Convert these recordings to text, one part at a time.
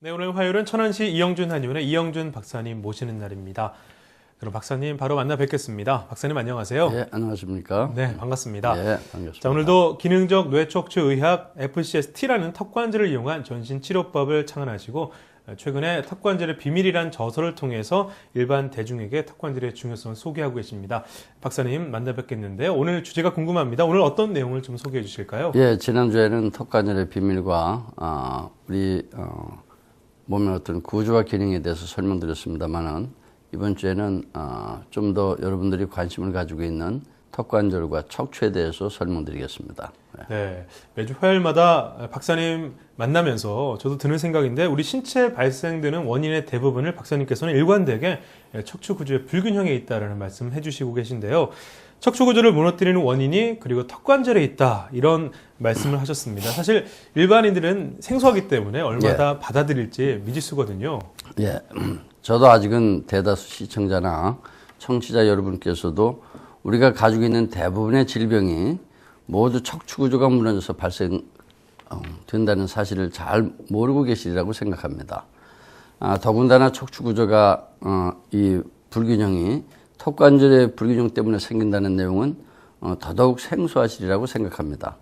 네, 오늘 화요일은 천안시 이영준 한의원의 이영준 박사님 모시는 날입니다. 그럼 박사님 바로 만나 뵙겠습니다. 박사님 안녕하세요. 예, 안녕하십니까? 네, 반갑습니다. 예, 반갑습니다. 자, 오늘도 기능적 뇌척추 의학 FCST라는 턱관절을 이용한 전신 치료법을 창안하시고 최근에 턱관절의 비밀이란 저서를 통해서 일반 대중에게 턱관절의 중요성을 소개하고 계십니다. 박사님 만나 뵙겠는데요. 오늘 주제가 궁금합니다. 오늘 어떤 내용을 좀 소개해 주실까요? 예, 지난주에는 턱관절의 비밀과 아, 우리 어, 몸의 어떤 구조와 기능에 대해서 설명드렸습니다만은 이번 주에는 아, 좀더 여러분들이 관심을 가지고 있는 턱관절과 척추에 대해서 설명드리겠습니다. 네. 네, 매주 화요일마다 박사님 만나면서 저도 드는 생각인데 우리 신체에 발생되는 원인의 대부분을 박사님께서는 일관되게 척추 구조의 불균형에 있다라는 말씀을 해주시고 계신데요. 척추 구조를 무너뜨리는 원인이 그리고 턱 관절에 있다 이런 말씀을 하셨습니다. 사실 일반인들은 생소하기 때문에 얼마나 받아들일지 미지수거든요. 예, 저도 아직은 대다수 시청자나 청취자 여러분께서도 우리가 가지고 있는 대부분의 질병이 모두 척추 구조가 무너져서 발생된다는 사실을 잘 모르고 계시리라고 생각합니다. 아, 더군다나 척추 구조가 어, 이 불균형이 턱관절의 불균형 때문에 생긴다는 내용은 어, 더더욱 생소하시리라고 생각합니다.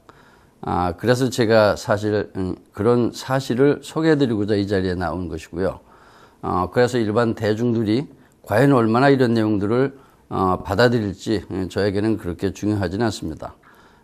아, 그래서 제가 사실 음, 그런 사실을 소개해드리고자 이 자리에 나온 것이고요. 어, 그래서 일반 대중들이 과연 얼마나 이런 내용들을 어, 받아들일지 예, 저에게는 그렇게 중요하지는 않습니다.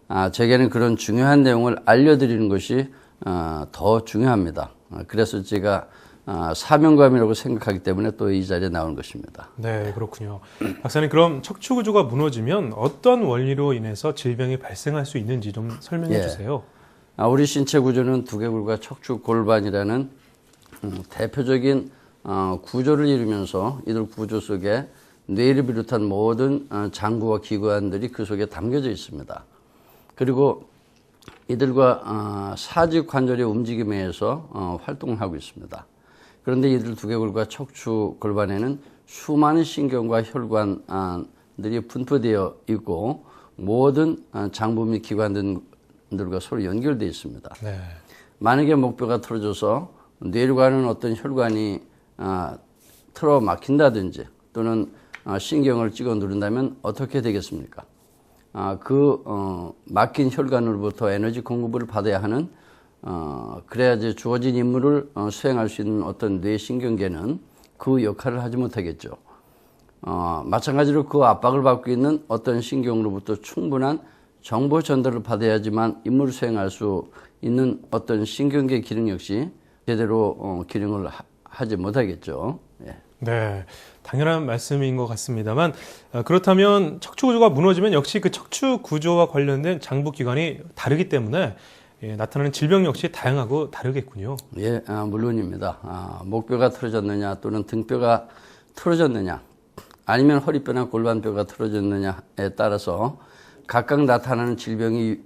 아, 제게는 그런 중요한 내용을 알려드리는 것이 어, 더 중요합니다. 어, 그래서 제가 아, 사명감이라고 생각하기 때문에 또 이 자리에 나온 것입니다. 네, 그렇군요. 박사님, 그럼 척추 구조가 무너지면 어떤 원리로 인해서 질병이 발생할 수 있는지 좀 설명해 예. 주세요. 아, 우리 신체 구조는 두개골과 척추 골반이라는 음, 대표적인 어, 구조를 이루면서 이들 구조 속에 뇌를 비롯한 모든 어, 장부와 기관들이 그 속에 담겨져 있습니다. 그리고 이들과 어, 사지 관절의 움직임에 의해서 어, 활동을 하고 있습니다. 그런데 이들 두개골과 척추 골반에는 수많은 신경과 혈관들이 분포되어 있고 모든 어, 장부 및 기관들과 서로 연결되어 있습니다. 네. 만약에 목뼈가 틀어져서 뇌로 가는 어떤 혈관이 아, 틀어 막힌다든지 또는 아, 신경을 찍어 누른다면 어떻게 되겠습니까? 아, 그 어, 막힌 혈관으로부터 에너지 공급을 받아야 하는 어, 그래야지 주어진 임무를 어, 수행할 수 있는 어떤 뇌신경계는 그 역할을 하지 못하겠죠. 어, 마찬가지로 그 압박을 받고 있는 어떤 신경으로부터 충분한 정보 전달을 받아야지만 임무를 수행할 수 있는 어떤 신경계 기능 역시 제대로 어, 기능을 하, 지 못하겠죠. 예. 네, 당연한 말씀인 것 같습니다만 어, 그렇다면 척추 구조가 무너지면 역시 그 척추 구조와 관련된 장부 기관이 다르기 때문에 예, 나타나는 질병 역시 다양하고 다르겠군요. 예, 아, 물론입니다. 아, 목뼈가 틀어졌느냐 또는 등뼈가 틀어졌느냐 아니면 허리뼈나 골반뼈가 틀어졌느냐에 따라서 각각 나타나는 질병이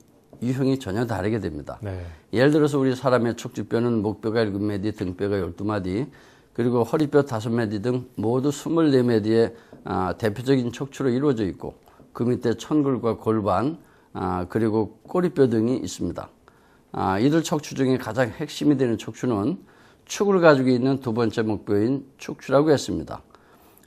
유형이 전혀 다르게 됩니다. 네, 예를 들어서 우리 사람의 척추뼈는 목뼈가 7마디, 등뼈가 12마디, 그리고 허리뼈 5마디 등 모두 24마디의 아, 대표적인 척추로 이루어져 있고 그 밑에 천골과 골반, 아, 그리고 꼬리뼈 등이 있습니다. 아, 이들 척추 중에 가장 핵심이 되는 척추는 축을 가지고 있는 두 번째 목뼈인 축추라고 했습니다.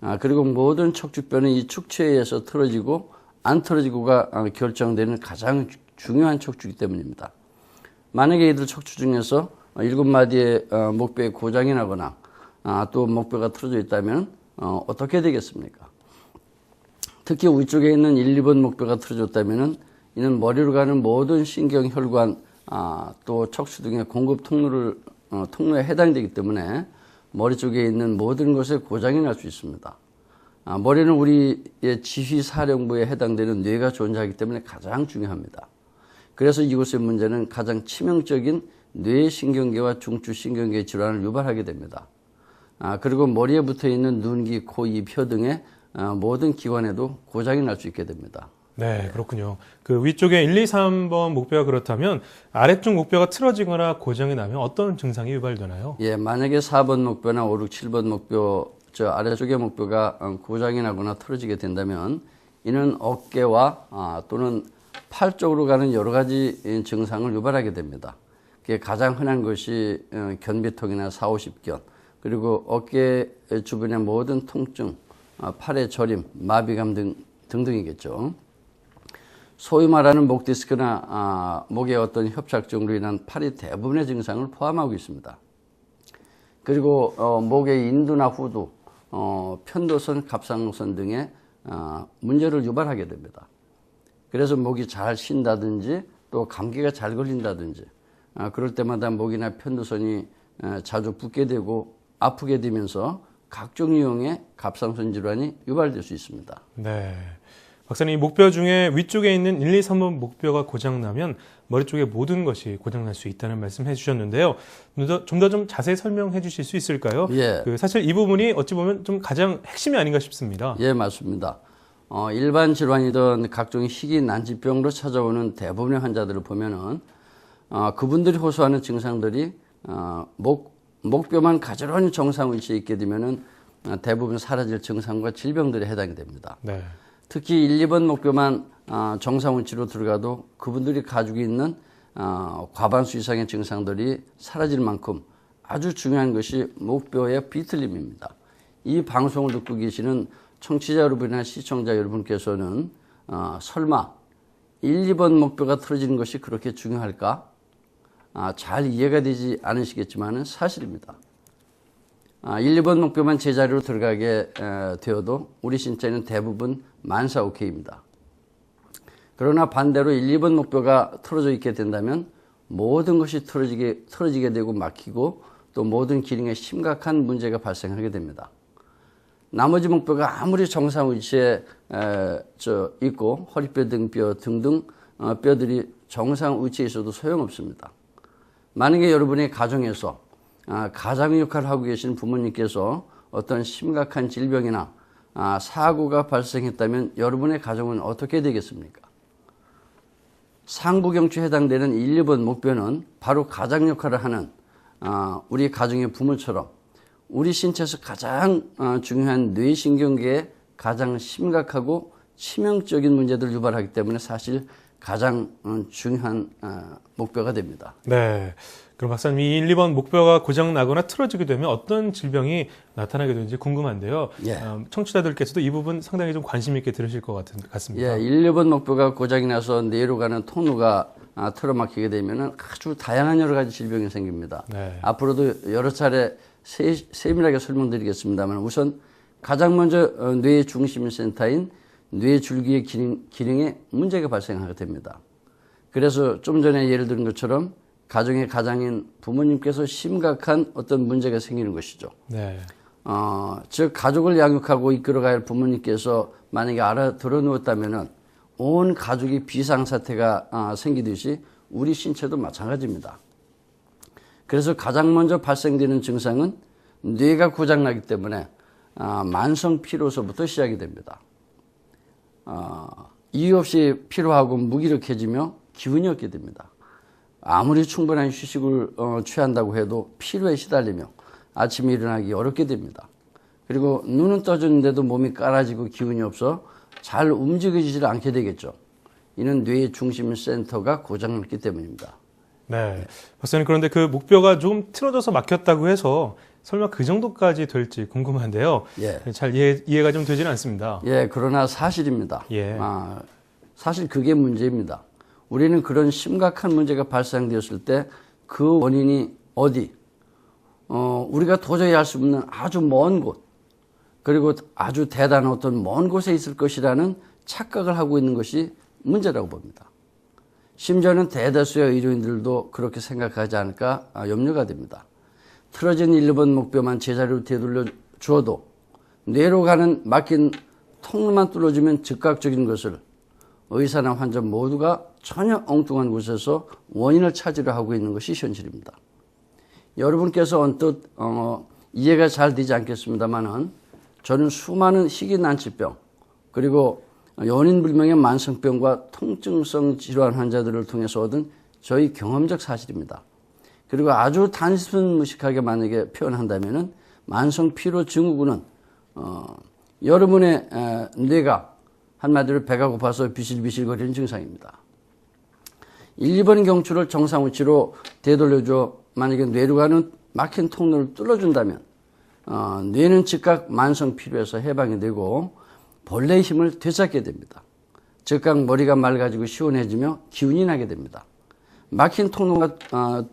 아, 그리고 모든 척추뼈는 이 축추에 의해서 틀어지고 안 틀어지고가 아, 결정되는 가장 주- 중요한 척추이기 때문입니다. 만약에 이들 척추 중에서 어, 일곱 마디의 어, 목뼈에 고장이 나거나 아, 또 목뼈가 틀어져 있다면 어, 어떻게 되겠습니까? 특히 위쪽에 있는 1, 2번 목뼈가 틀어졌다면 이는 머리로 가는 모든 신경, 혈관, 아, 또 척추 등의 공급 통로를 어, 통로에 해당되기 때문에 머리 쪽에 있는 모든 것에 고장이 날 수 있습니다. 아, 머리는 우리의 지휘 사령부에 해당되는 뇌가 존재하기 때문에 가장 중요합니다. 그래서 이곳의 문제는 가장 치명적인 뇌신경계와 중추신경계 질환을 유발하게 됩니다. 아, 그리고 머리에 붙어 있는 눈, 귀, 코, 입, 혀 등의 아, 모든 기관에도 고장이 날 수 있게 됩니다. 네, 그렇군요. 그 위쪽에 1, 2, 3번 목뼈가 그렇다면 아래쪽 목뼈가 틀어지거나 고장이 나면 어떤 증상이 유발되나요? 예, 만약에 4번 목뼈나 5, 6, 7번 목뼈, 저 아래쪽의 목뼈가 어, 고장이 나거나 틀어지게 된다면 이는 어깨와 아, 또는 팔 쪽으로 가는 여러 가지 이 증상을 유발하게 됩니다. 그게 가장 흔한 것이 어, 견비통이나 4, 50견 그리고 어깨 주변의 모든 통증, 아, 팔의 저림, 마비감 등 등등이겠죠. 소위 말하는 목 디스크나 아, 목의 어떤 협착증으로 인한 팔이 대부분의 증상을 포함하고 있습니다. 그리고 어, 목의 인두나 후두, 어, 편도선, 갑상선 등의 아, 문제를 유발하게 됩니다. 그래서 목이 잘 쉰다든지 또 감기가 잘 걸린다든지 아, 그럴 때마다 목이나 편도선이 아, 자주 붓게 되고 아프게 되면서 각종 유형의 갑상선 질환이 유발될 수 있습니다. 네. 박사님, 이 목뼈 중에 위쪽에 있는 1, 2, 3번 목뼈가 고장나면 머리 쪽의 모든 것이 고장날 수 있다는 말씀 해주셨는데요. 좀 더 좀 자세히 설명해 주실 수 있을까요? 예. 그 사실 이 부분이 어찌 보면 좀 가장 핵심이 아닌가 싶습니다. 예, 맞습니다. 어, 일반 질환이든 각종 희귀 난치병으로 찾아오는 대부분의 환자들을 보면은 어, 그분들이 호소하는 증상들이 어, 목 목뼈만 가지런히 정상 위치에 있게 되면은 어, 대부분 사라질 증상과 질병들에 해당이 됩니다. 네. 특히 1, 2번 목표만 어, 정상 위치로 들어가도 그분들이 가지고 있는 어, 과반수 이상의 증상들이 사라질 만큼 아주 중요한 것이 목뼈의 비틀림입니다. 이 방송을 듣고 계시는 청취자 여러분이나 시청자 여러분께서는 어, 설마 1, 2번 목표가 틀어지는 것이 그렇게 중요할까? 아, 잘 이해가 되지 않으시겠지만 사실입니다. 아, 1, 2번 목표만 제자리로 들어가게 에, 되어도 우리 신체는 대부분 만사 오케이입니다. 그러나 반대로 1, 2번 목표가 틀어져 있게 된다면 모든 것이 틀어지게, 틀어지게 되고 막히고 또 모든 기능에 심각한 문제가 발생하게 됩니다. 나머지 목뼈가 아무리 정상 위치에 에, 저 있고 허리뼈, 등뼈 등등 어, 뼈들이 정상 위치에 있어도 소용없습니다. 만약에 여러분의 가정에서 아, 가장 역할을 하고 계신 부모님께서 어떤 심각한 질병이나 아, 사고가 발생했다면 여러분의 가정은 어떻게 되겠습니까? 상부경추에 해당되는 1, 2번 목표는 바로 가장 역할을 하는 아, 우리 가정의 부모처럼 우리 신체에서 가장 어, 중요한 뇌신경계에 가장 심각하고 치명적인 문제들을 유발하기 때문에 사실 가장 어, 중요한 어, 목표가 됩니다. 네. 그럼 박사님, 이 1, 2번 목뼈가 고장 나거나 틀어지게 되면 어떤 질병이 나타나게 되는지 궁금한데요. 예. 어, 청취자들께서도 이 부분 상당히 좀 관심 있게 들으실 것 같은, 같습니다. 예, 1, 2번 목표가 고장이 나서 뇌로 가는 통로가 아, 틀어막히게 되면 아주 다양한 여러 가지 질병이 생깁니다. 네. 앞으로도 여러 차례 세, 세밀하게 설명드리겠습니다만 우선 가장 먼저 어, 뇌 중심 센터인 뇌 줄기의 기능, 기능에 문제가 발생하게 됩니다. 그래서 좀 전에 예를 들은 것처럼 가정의 가장인 부모님께서 심각한 어떤 문제가 생기는 것이죠. 네. 어, 즉 가족을 양육하고 이끌어가야 할 부모님께서 만약에 알아들어 누웠다면은 온 가족이 비상 사태가 아, 생기듯이 우리 신체도 마찬가지입니다. 그래서 가장 먼저 발생되는 증상은 뇌가 고장나기 때문에 아, 만성 피로서부터 시작이 됩니다. 아, 이유 없이 피로하고 무기력해지며 기운이 없게 됩니다. 아무리 충분한 휴식을 어, 취한다고 해도 피로에 시달리며 아침에 일어나기 어렵게 됩니다. 그리고 눈은 떠졌는데도 몸이 깔아지고 기운이 없어 잘 움직이지를 않게 되겠죠. 이는 뇌의 중심 센터가 고장났기 때문입니다. 네. 박사님, 그런데 그 목뼈가 좀 틀어져서 막혔다고 해서 설마 그 정도까지 될지 궁금한데요. 예. 잘 이해, 이해가 좀 되지는 않습니다. 예, 그러나 사실입니다. 예. 아, 사실 그게 문제입니다. 우리는 그런 심각한 문제가 발생되었을 때 그 원인이 어디, 어, 우리가 도저히 알 수 없는 아주 먼 곳, 그리고 아주 대단한 어떤 먼 곳에 있을 것이라는 착각을 하고 있는 것이 문제라고 봅니다. 심지어는 대다수의 의료인들도 그렇게 생각하지 않을까 아, 염려가 됩니다. 틀어진 1, 2번 목표만 제자리로 되돌려 주어도 뇌로 가는 막힌 통로만 뚫어주면 즉각적인 것을 의사나 환자 모두가 전혀 엉뚱한 곳에서 원인을 찾으려 하고 있는 것이 현실입니다. 여러분께서 언뜻 어, 이해가 잘 되지 않겠습니다만은 저는 수많은 희귀난치병 그리고 연인 불명의 만성병과 통증성 질환 환자들을 통해서 얻은 저희 경험적 사실입니다. 그리고 아주 단순 무식하게 만약에 표현한다면은 만성 피로 증후군은 어, 여러분의 에, 뇌가 한마디로 배가 고파서 비실비실거리는 증상입니다. 1, 2번 경추를 정상 위치로 되돌려줘 만약에 뇌로 가는 막힌 통로를 뚫어준다면 어, 뇌는 즉각 만성 피로에서 해방이 되고 본래의 힘을 되찾게 됩니다. 즉각 머리가 맑아지고 시원해지며 기운이 나게 됩니다. 막힌 통로가 어,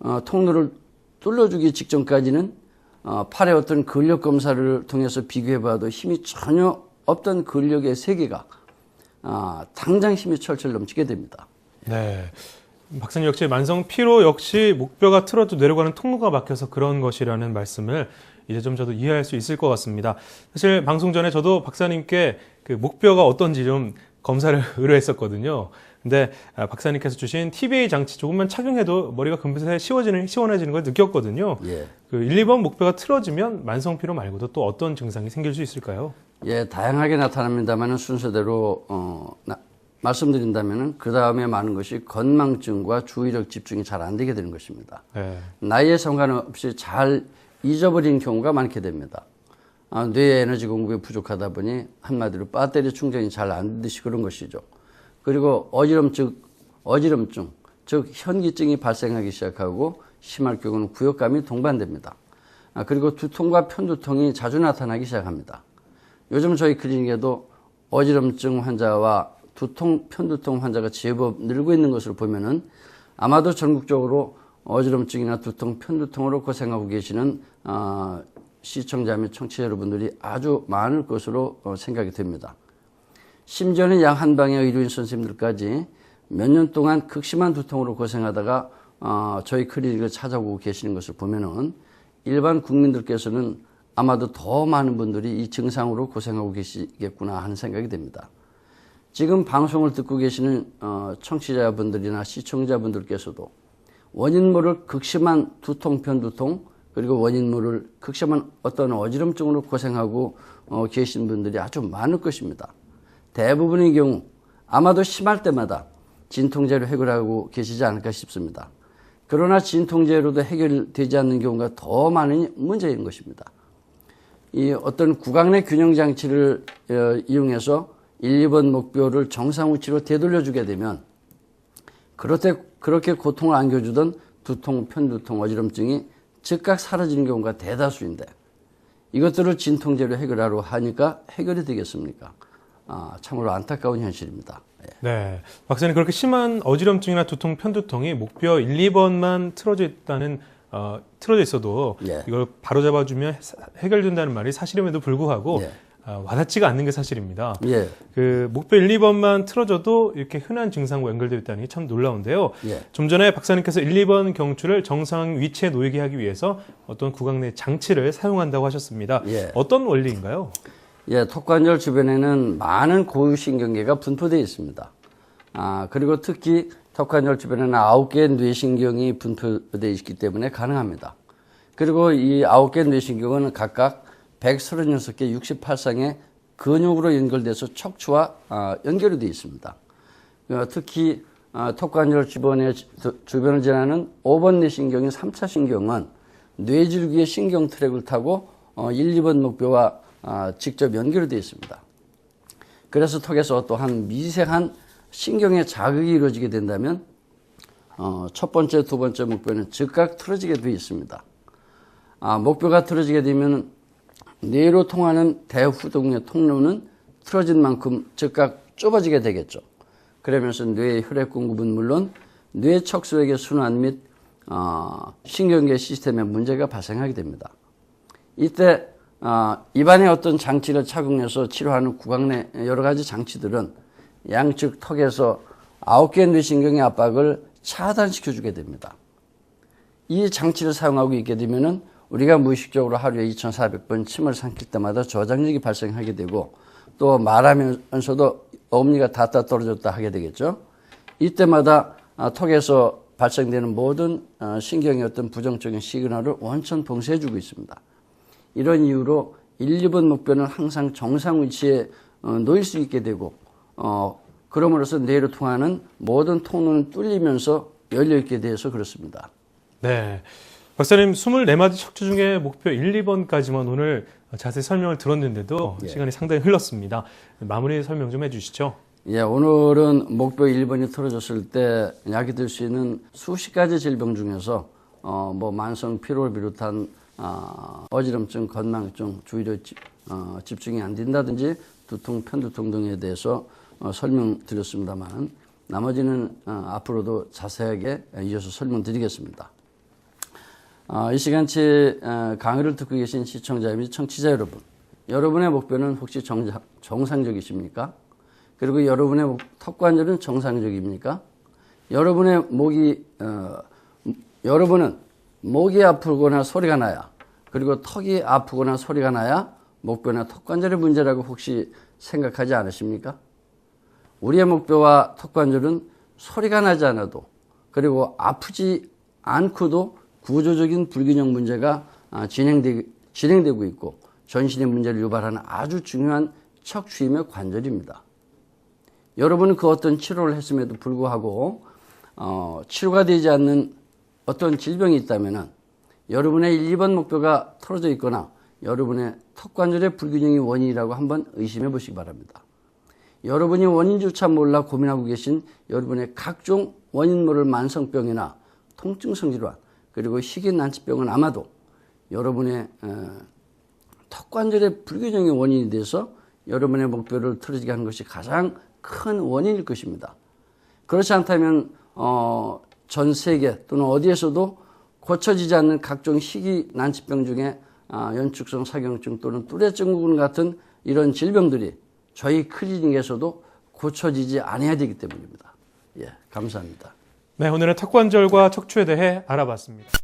어, 통로를 뚫어주기 직전까지는 어, 팔의 어떤 근력 검사를 통해서 비교해봐도 힘이 전혀 없던 근력의 세계가 아, 당장 힘이 철철 넘치게 됩니다. 네. 박사님 역시 만성 피로 역시 목뼈가 틀어도 내려가는 통로가 막혀서 그런 것이라는 말씀을 이제 좀 저도 이해할 수 있을 것 같습니다. 사실 방송 전에 저도 박사님께 그 목뼈가 어떤지 좀 검사를 의뢰했었거든요. 근데 아, 박사님께서 주신 TBA 장치 조금만 착용해도 머리가 금세 시원해지는, 시원해지는 걸 느꼈거든요. 예. 그 1, 2번 목뼈가 틀어지면 만성 피로 말고도 또 어떤 증상이 생길 수 있을까요? 예, 다양하게 나타납니다만 순서대로 어, 나- 말씀드린다면 그 다음에 많은 것이 건망증과 주의력 집중이 잘 안 되게 되는 것입니다. 네. 나이에 상관없이 잘 잊어버리는 경우가 많게 됩니다. 아, 뇌의 에너지 공급이 부족하다 보니 한마디로 배터리 충전이 잘 안 되듯이 그런 것이죠. 그리고 어지럼증, 어지럼증, 즉 현기증이 발생하기 시작하고 심할 경우는 구역감이 동반됩니다. 아, 그리고 두통과 편두통이 자주 나타나기 시작합니다. 요즘 저희 클리닉에도 어지럼증 환자와 두통, 편두통 환자가 제법 늘고 있는 것으로 보면은 아마도 전국적으로 어지럼증이나 두통, 편두통으로 고생하고 계시는 아, 시청자 및 청취자 여러분들이 아주 많을 것으로 어, 생각이 됩니다. 심지어는 약한 방의 의료인 선생님들까지 몇 년 동안 극심한 두통으로 고생하다가 어, 저희 클리닉을 찾아오고 계시는 것을 보면은 일반 국민들께서는 아마도 더 많은 분들이 이 증상으로 고생하고 계시겠구나 하는 생각이 됩니다. 지금 방송을 듣고 계시는 어, 청취자분들이나 시청자분들께서도 원인 모를 극심한 두통, 편두통 그리고 원인 모를 극심한 어떤 어지럼증으로 고생하고 어, 계신 분들이 아주 많을 것입니다. 대부분의 경우 아마도 심할 때마다 진통제로 해결하고 계시지 않을까 싶습니다. 그러나 진통제로도 해결되지 않는 경우가 더 많은 문제인 것입니다. 이 어떤 구강 내 균형 장치를 어, 이용해서 1, 2번 목표를 정상 위치로 되돌려주게 되면 그렇게, 그렇게 고통을 안겨주던 두통, 편두통, 어지럼증이 즉각 사라지는 경우가 대다수인데 이것들을 진통제로 해결하러 하니까 해결이 되겠습니까? 아, 참으로 안타까운 현실입니다. 예. 네. 박사님 그렇게 심한 어지럼증이나 두통, 편두통이 목뼈 1, 2번만 틀어져 있다는 어, 틀어져 있어도 예. 이걸 바로 잡아주면 사- 해결된다는 말이 사실임에도 불구하고 예. 어, 와닿지가 않는 게 사실입니다. 예, 그 목뼈 1, 2번만 틀어져도 이렇게 흔한 증상과 연결되어 있다는 게 참 놀라운데요. 예. 좀 전에 박사님께서 1, 2번 경추를 정상 위치에 놓이게 하기 위해서 어떤 구강 내 장치를 사용한다고 하셨습니다. 예. 어떤 원리인가요? 예, 턱관절 주변에는 많은 고유신경계가 분포되어 있습니다. 아, 그리고 특히 턱관절 주변에는 아홉 개의 뇌신경이 분포되어 있기 때문에 가능합니다. 그리고 이 아홉 개의 뇌신경은 각각 136개 68상의 근육으로 연결돼서 척추와 아, 연결이 되어 있습니다. 어, 특히 아, 턱관절 주변에 주변을 지나는 5번 뇌신경인 3차 신경은 뇌줄기의 신경 트랙을 타고 어, 1, 2번 목표와 아, 직접 연결이 되어 있습니다. 그래서 턱에서 또한 미세한 신경의 자극이 이루어지게 된다면 어, 첫 번째, 두 번째 목표는 즉각 틀어지게 되어 있습니다. 아, 목표가 틀어지게 되면 뇌로 통하는 대후동의 통로는 틀어진 만큼 즉각 좁아지게 되겠죠. 그러면서 뇌의 혈액 공급은 물론 뇌 척수액의 순환 및 어, 신경계 시스템에 문제가 발생하게 됩니다. 이때 어, 입안에 어떤 장치를 착용해서 치료하는 구강 내 여러 가지 장치들은 양측 턱에서 아홉 개의 뇌신경의 압박을 차단시켜 주게 됩니다. 이 장치를 사용하고 있게 되면은 우리가 무의식적으로 하루에 2,400번 침을 삼킬 때마다 저장력이 발생하게 되고 또 말하면서도 어금니가 닿다 떨어졌다 하게 되겠죠. 이때마다 아, 턱에서 발생되는 모든 어, 신경의 어떤 부정적인 시그널을 원천 봉쇄해주고 있습니다. 이런 이유로 1, 2번 목표는 항상 정상 위치에 어, 놓일 수 있게 되고 어, 그럼으로써 뇌로 통하는 모든 통로는 뚫리면서 열려 있게 돼서 그렇습니다. 네. 박사님 24마디 척추 중에 목표 1, 2번까지만 오늘 자세히 설명을 들었는데도 예. 시간이 상당히 흘렀습니다. 마무리 설명 좀 해주시죠. 예, 오늘은 목표 1번이 틀어졌을 때 약이 될수 있는 수십 가지 질병 중에서 어, 뭐 만성 피로를 비롯한 아, 어지럼증, 건망증, 주의력 집, 어, 집중이 안 된다든지 두통, 편두통 등에 대해서 어, 설명드렸습니다만 나머지는 어, 앞으로도 자세하게 이어서 설명드리겠습니다. 어, 이 시간치 어, 강의를 듣고 계신 시청자 및 청취자 여러분, 여러분의 목표는 혹시 정상, 정상적이십니까? 그리고 여러분의 목- 턱 관절은 정상적입니까? 여러분의 목이 어, 여러분은 목이 아프거나 소리가 나야 그리고 턱이 아프거나 소리가 나야 목뼈나 턱 관절의 문제라고 혹시 생각하지 않으십니까? 우리의 목뼈와 턱관절은 소리가 나지 않아도 그리고 아프지 않고도 구조적인 불균형 문제가 아, 진행되, 진행되고 있고 전신의 문제를 유발하는 아주 중요한 척추이며 관절입니다. 여러분은 그 어떤 치료를 했음에도 불구하고 어, 치료가 되지 않는 어떤 질병이 있다면 여러분의 1번 목표가 틀어져 있거나 여러분의 턱관절의 불균형이 원인이라고 한번 의심해 보시기 바랍니다. 여러분이 원인조차 몰라 고민하고 계신 여러분의 각종 원인 모를 만성병이나 통증성 질환 그리고 희귀난치병은 아마도 여러분의 어, 턱관절의 불균형의 원인이 돼서 여러분의 목표를 틀어지게 하는 것이 가장 큰 원인일 것입니다. 그렇지 않다면 어, 전 세계 또는 어디에서도 고쳐지지 않는 각종 희귀 난치병 중에 아, 연축성 사경증 또는 뚜레증후군 같은 이런 질병들이 저희 클리닉에서도 고쳐지지 않아야 되기 때문입니다. 예, 감사합니다. 네, 오늘은 턱관절과 척추에 대해 알아봤습니다.